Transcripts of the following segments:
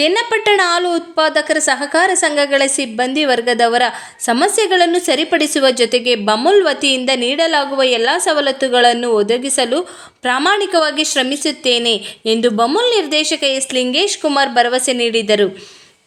ಚನ್ನಪಟ್ಟಣ ಹಾಲು ಉತ್ಪಾದಕರ ಸಹಕಾರ ಸಂಘಗಳ ಸಿಬ್ಬಂದಿ ವರ್ಗದವರ ಸಮಸ್ಯೆಗಳನ್ನು ಸರಿಪಡಿಸುವ ಜೊತೆಗೆ ಬಮುಲ್ ವತಿಯಿಂದ ನೀಡಲಾಗುವ ಎಲ್ಲ ಸವಲತ್ತುಗಳನ್ನು ಒದಗಿಸಲು ಪ್ರಾಮಾಣಿಕವಾಗಿ ಶ್ರಮಿಸುತ್ತೇನೆ ಎಂದು ಬಮುಲ್ ನಿರ್ದೇಶಕ ಎಸ್ ಲಿಂಗೇಶ್ ಕುಮಾರ್ ಭರವಸೆ ನೀಡಿದರು.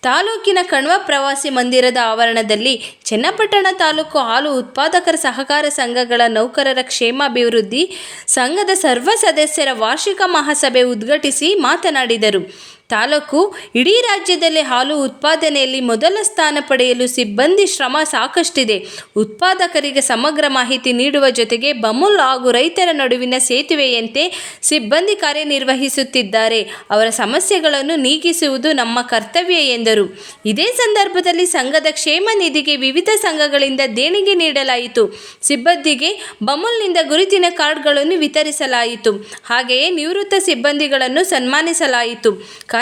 ತಾಲೂಕಿನ ಕಣ್ವ ಪ್ರವಾಸಿ ಮಂದಿರದ ಆವರಣದಲ್ಲಿ ಚನ್ನಪಟ್ಟಣ ತಾಲೂಕು ಹಾಲು ಉತ್ಪಾದಕರ ಸಹಕಾರ ಸಂಘಗಳ ನೌಕರರ ಕ್ಷೇಮಾಭಿವೃದ್ಧಿ ಸಂಘದ ಸರ್ವ ಸದಸ್ಯರ ವಾರ್ಷಿಕ ಮಹಾಸಭೆ ಉದ್ಘಾಟಿಸಿ ಮಾತನಾಡಿದರು. ತಾಲೂಕು, ಇಡೀ ರಾಜ್ಯದಲ್ಲಿ ಹಾಲು ಉತ್ಪಾದನೆಯಲ್ಲಿ ಮೊದಲ ಸ್ಥಾನ ಪಡೆಯಲು ಸಿಬ್ಬಂದಿ ಶ್ರಮ ಸಾಕಷ್ಟಿದೆ. ಉತ್ಪಾದಕರಿಗೆ ಸಮಗ್ರ ಮಾಹಿತಿ ನೀಡುವ ಜೊತೆಗೆ ಬಮುಲ್ ಹಾಗೂ ರೈತರ ನಡುವಿನ ಸೇತುವೆಯಂತೆ ಸಿಬ್ಬಂದಿ ಕಾರ್ಯನಿರ್ವಹಿಸುತ್ತಿದ್ದಾರೆ. ಅವರ ಸಮಸ್ಯೆಗಳನ್ನು ನೀಗಿಸುವುದು ನಮ್ಮ ಕರ್ತವ್ಯ ಎಂದರು. ಇದೇ ಸಂದರ್ಭದಲ್ಲಿ ಸಂಘದ ಕ್ಷೇಮ ನಿಧಿಗೆ ವಿವಿಧ ಸಂಘಗಳಿಂದ ದೇಣಿಗೆ ನೀಡಲಾಯಿತು. ಸಿಬ್ಬಂದಿಗೆ ಬಮುಲ್ನಿಂದ ಗುರುತಿನ ಕಾರ್ಡ್ಗಳನ್ನು ವಿತರಿಸಲಾಯಿತು. ಹಾಗೆಯೇ ನಿವೃತ್ತ ಸಿಬ್ಬಂದಿಗಳನ್ನು ಸನ್ಮಾನಿಸಲಾಯಿತು.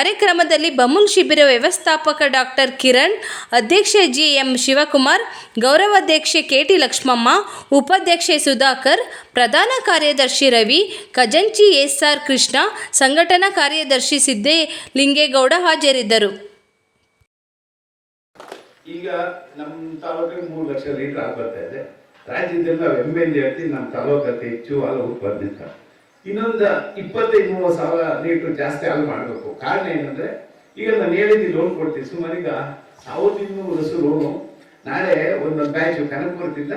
ಕಾರ್ಯಕ್ರಮದಲ್ಲಿ ಬಮುನ್ ಶಿಬಿರ ವ್ಯವಸ್ಥಾಪಕ ಡಾಕ್ಟರ್ ಕಿರಣ್, ಅಧ್ಯಕ್ಷೆ ಜಿ ಎಂ ಶಿವಕುಮಾರ್ ಗೌರವಾಧ್ಯಕ್ಷೆ ಕೆಟಿ ಲಕ್ಷ್ಮಮ್ಮ, ಉಪಾಧ್ಯಕ್ಷೆ ಸುಧಾಕರ್, ಪ್ರಧಾನ ಕಾರ್ಯದರ್ಶಿ ರವಿ, ಖಜಂಚಿ ಎಸ್ಆರ್ ಕೃಷ್ಣ, ಸಂಘಟನಾ ಕಾರ್ಯದರ್ಶಿ ಸಿದ್ದೇಲಿಂಗೇಗೌಡ ಹಾಜರಿದ್ದರು. ಈಗ ನಮ್ಮ ತಾಲೂಕಿಗೆ ಮೂರು ಲಕ್ಷ ಲೀಟರ್ ಹಾಲು ಬರ್ತಾ ಇದೆ. ರಾಜ್ಯದಲ್ಲಿ ನಾವು ಹೆಮ್ಮೆಯಿಂದ ಹೇಳ್ತೀವಿ ನಮ್ಮ ಅತಿ ಹೆಚ್ಚು ಹಾಲು ಉತ್ಪಾದನೆ ಇನ್ನೊಂದು ಇಪ್ಪತ್ತೈದು, ಮೂವತ್ತು ಸಾವಿರ ಲೀಟರ್ ಜಾಸ್ತಿ ಹಾಲು ಮಾಡಬೇಕು. ಕಾರಣ ಏನಂದ್ರೆ, ಈಗ ನಾನು ಹೇಳಿದ್ದು ಲೋನ್ ಕೊಡ್ತೀನಿ ಸುಮಾರು ಈಗ ಸಾವಿರದ ಇನ್ನೂರು ಹಸು ಲೋನು ನಾಳೆ ಒಂದು ಬ್ಯಾಚ್ ಬರ್ತಿಲ್ಲ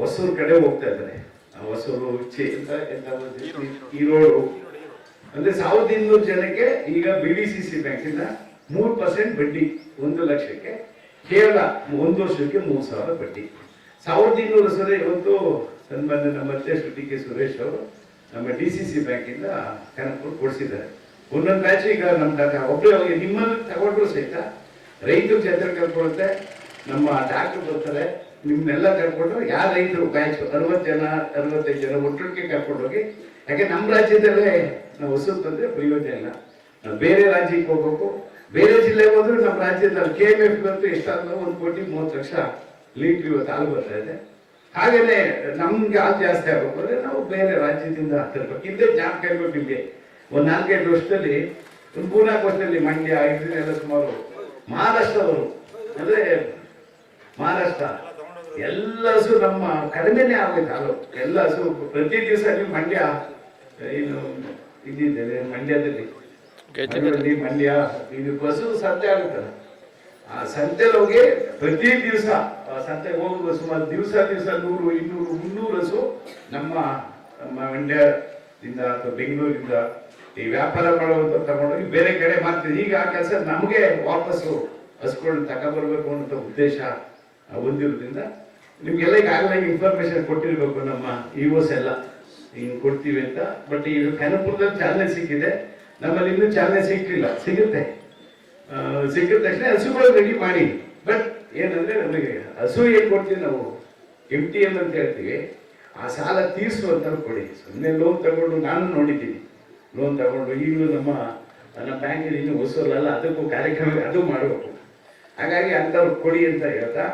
ಹೊಸೂರು ಕಡೆ ಹೋಗ್ತಾ ಇದ್ದಾರೆ. ಹೊಸೂರು ಈರೋಡು ಅಂದ್ರೆ ಸಾವಿರದ ಇನ್ನೂರು ಜನಕ್ಕೆ ಈಗ ಬಿ ಡಿ ಸಿ ಸಿ ಬ್ಯಾಂಕಿಂದ ಮೂರು ಪರ್ಸೆಂಟ್ ಬಡ್ಡಿ, ಒಂದು ಲಕ್ಷಕ್ಕೆ ಕೇವಲ ಒಂದು ವರ್ಷಕ್ಕೆ ಮೂರು ಸಾವಿರ ಬಡ್ಡಿ. ಸಾವಿರದ ಇನ್ನೂರು ಸಲ ಇವತ್ತು ಸನ್ಮಾನ್ಯ ನಮ್ಮ ಅಧ್ಯಕ್ಷರು ಡಿ ಕೆ ಸುರೇಶ್ ಅವರು ನಮ್ಮ ಡಿ ಸಿ ಸಿ ಬ್ಯಾಂಕಿಂದ ಕನಕಪುರ ಕೊಡಿಸಿದ್ದಾರೆ. ಒಂದೊಂದು ಬ್ಯಾಚ್ ಈಗ ನಮ್ಮ ಒಬ್ಬರೇ ಹೋಗಿ ನಿಮ್ಮನ್ನು ತಗೊಂಡ್ರು ಸಹಿತ ರೈತರು ಚಂದ್ರ ಕರ್ಕೊಳ್ಳುತ್ತೆ ನಮ್ಮ ಡಾಕ್ಟರ್ ಬರ್ತಾರೆ ನಿಮ್ಮನ್ನೆಲ್ಲ ಕರ್ಕೊಂಡು ಯಾರು ರೈತರು ಬ್ಯಾಚ್ ಅರವತ್ತು ಜನ, ಅರವತ್ತೈದು ಜನ ಒಟ್ಟೊಟ್ಟಿಗೆ ಕರ್ಕೊಂಡು ಹೋಗಿ, ಯಾಕೆ ನಮ್ಮ ರಾಜ್ಯದಲ್ಲೇ ನಾವು ಹೊಸದು ಬಂದರೆ ಪ್ರಯೋಜನ ಇಲ್ಲ. ನಾವು ಬೇರೆ ರಾಜ್ಯಕ್ಕೆ ಹೋಗ್ಬೇಕು. ಬೇರೆ ಜಿಲ್ಲೆಗೆ ಹೋದ್ರೆ ನಮ್ಮ ರಾಜ್ಯದಲ್ಲಿ ಕೆ ಎಂ ಎಫ್ ಬಂತು ಎಷ್ಟಾದ್ರೂ ಒಂದು ಕೋಟಿ ಮೂವತ್ತು ಲಕ್ಷ ಲೀಟರ್ ಇವತ್ತು ಹಾಲು ಬರ್ತಾ ಇದೆ. ಹಾಗೇನೆ ನಮ್ಗೆ ಹಾಲು ಜಾಸ್ತಿ ಆಗ್ಬೇಕು ಅಂದ್ರೆ ನಾವು ಬೇರೆ ರಾಜ್ಯದಿಂದ ತರ್ಬೇಕು. ಇಲ್ಲೇ ಜಾಬ್ ಕೈಬೇಕು ಇಲ್ಲಿ. ಒಂದು ನಾಲ್ಕೈದು ವರ್ಷದಲ್ಲಿ ಒಂದು ಮೂರ್ನಾಲ್ಕು ವರ್ಷದಲ್ಲಿ ಮಂಡ್ಯ ಎಲ್ಲ ಸುಮಾರು ಮಹಾರಾಷ್ಟ್ರದವರು ಅಂದ್ರೆ ಮಹಾರಾಷ್ಟ್ರ ಎಲ್ಲ ಹಸು ನಮ್ಮ ಕಡಿಮೆನೆ ಆಗೋಯ್ತು ಹಾಲು. ಎಲ್ಲ ಹಸು ಪ್ರತಿ ದಿವಸ ನೀವು ಮಂಡ್ಯ ಏನು ಇದ್ದಿದ್ದೇವೆ ಮಂಡ್ಯದಲ್ಲಿ. ಮಂಡ್ಯ ಇದು ಬಸ್ಸು ಸಾಧ್ಯ ಆಗುತ್ತಲ್ಲ. ಸಂತೆಲಿ ಹೋಗಿ ಪ್ರತಿ ದಿವಸ ಸಂತೆಗೆ ಹೋಗುವ ಸುಮಾರು ದಿವಸ ದಿವಸ ನೂರು, ಇನ್ನೂರು ಮುನ್ನೂರು ಹಸು ನಮ್ಮ ಮಂಡ್ಯದಿಂದ ಅಥವಾ ಬೆಂಗಳೂರಿಂದ ಈ ವ್ಯಾಪಾರ ಮಾಡುವಂತ ತಗೊಂಡೋಗಿ ಬೇರೆ ಕಡೆ ಮಾಡ್ತೀವಿ. ಈಗ ಆ ಕೆಲಸ ನಮಗೆ ವಾಪಸ್ಸು ಹಸ್ಕೊಂಡು ತಗೊಂಡ್ಬರ್ಬೇಕು ಅನ್ನೋ ಉದ್ದೇಶ ಹೊಂದಿರೋದ್ರಿಂದ ನಿಮ್ಗೆಲ್ಲ ಈಗಾಗಲೇ ಇನ್ಫಾರ್ಮೇಶನ್ ಕೊಟ್ಟಿರ್ಬೇಕು ನಮ್ಮ ಇಒಸ್ ಎಲ್ಲ. ಹಿಂಗೆ ಕೊಡ್ತೀವಿ ಅಂತ. ಬಟ್ ಈಗ ಕನಪುರದಲ್ಲಿ ಚಾಲನೆ ಸಿಕ್ಕಿದೆ. ನಮ್ಮಲ್ಲಿ ಇನ್ನೂ ಚಾಲನೆ ಸಿಕ್ಕಿಲ್ಲ. ಸಿಗುತ್ತೆ. ಸಿಕ್ಕಿದ ತಕ್ಷಣ ಹಸುಗಳು ರೆಡಿ ಮಾಡಿ. ಬಟ್ ಏನಂದ್ರೆ ನಮಗೆ ಹಸು ಏನು ಕೊಡ್ತೀವಿ ನಾವು? ಎಂ ಟಿ ಅಂತ ಹೇಳ್ತೀವಿ. ಆ ಸಾಲ ತೀರಿಸುವಂತ ಕೊಡಿ ಸುಮ್ಮನೆ ಲೋನ್ ತಗೊಂಡು ನಾನು ನೋಡಿದ್ದೀನಿ. ಲೋನ್ ತಗೊಂಡು ಈಗಲೂ ನಮ್ಮ ನನ್ನ ಬ್ಯಾಂಕಿನ ಇನ್ನೂ ಹೊಸೂರಲ್ಲ, ಅದಕ್ಕೂ ಕಾರ್ಯಕ್ರಮ, ಅದು ಮಾಡಬೇಕು. ಹಾಗಾಗಿ ಅಂಥವ್ರು ಕೊಡಿ ಅಂತ ಹೇಳ್ತಾ